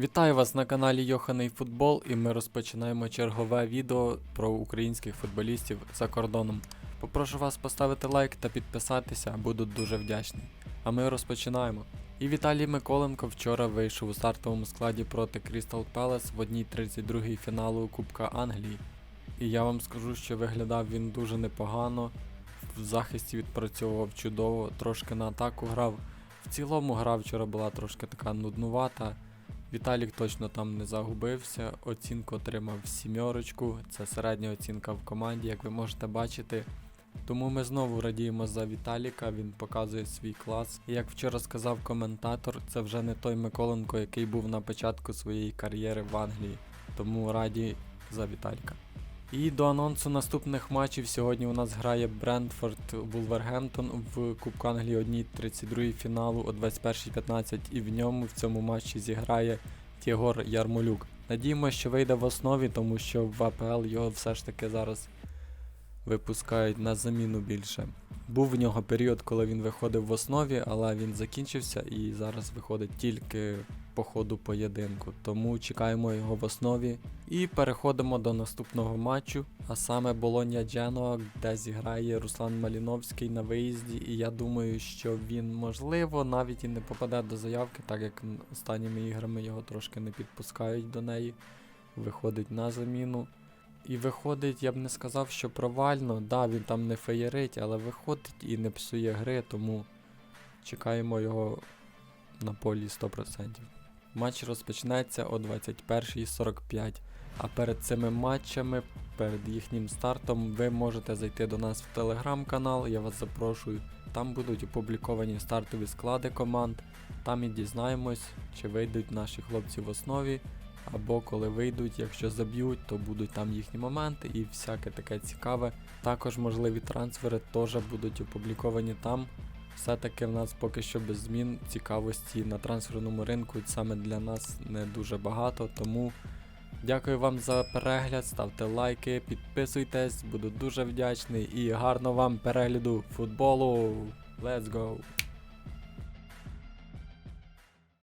Вітаю вас на каналі Йоханий Футбол і ми розпочинаємо чергове відео про українських футболістів за кордоном. Попрошу вас поставити лайк та підписатися, буду дуже вдячний. А ми розпочинаємо. І Віталій Миколенко вчора вийшов у стартовому складі проти Крістал Пелес в одній 32-й фіналу Кубка Англії. І я вам скажу, що виглядав він дуже непогано, в захисті відпрацьовував чудово, трошки на атаку грав. В цілому гра вчора була трошки така нуднувата. Віталік точно там не загубився, оцінку отримав сімерочку, це середня оцінка в команді, як ви можете бачити. Тому ми знову радіємо за Віталіка, він показує свій клас. І як вчора сказав коментатор, це вже не той Миколенко, який був на початку своєї кар'єри в Англії. Тому раді за Віталіка. І до анонсу наступних матчів сьогодні у нас грає Брентфорд Вулвергемптон в Кубку Англії 1-32 фіналу о 21.15 і в ньому в цьому матчі зіграє Тєгор Ярмолюк. Надіємося, що вийде в основі, тому що в АПЛ його все ж таки зараз випускають на заміну більше. Був в нього період, коли він виходив в основі, але він закінчився і зараз виходить тільки по ходу поєдинку. Тому чекаємо його в основі. І переходимо до наступного матчу, а саме Болонья Дженоа, де зіграє Руслан Маліновський на виїзді. І я думаю, що він можливо навіть і не попаде до заявки, так як останніми іграми його трошки не підпускають до неї. Виходить на заміну. І виходить, я б не сказав, що провально. Да, він там не феєрить, але виходить і не псує гри, тому чекаємо його на полі 100%. Матч розпочнеться о 21.45. А перед цими матчами, перед їхнім стартом, ви можете зайти до нас в телеграм-канал, я вас запрошую. Там будуть опубліковані стартові склади команд. Там і дізнаємось, чи вийдуть наші хлопці в основі, або коли вийдуть, якщо заб'ють, то будуть там їхні моменти і всяке таке цікаве. Також можливі трансфери теж будуть опубліковані там. Все-таки в нас поки що без змін цікавості на трансферному ринку саме для нас не дуже багато. Тому дякую вам за перегляд, ставте лайки, підписуйтесь, буду дуже вдячний і гарного вам перегляду футболу. Let's go!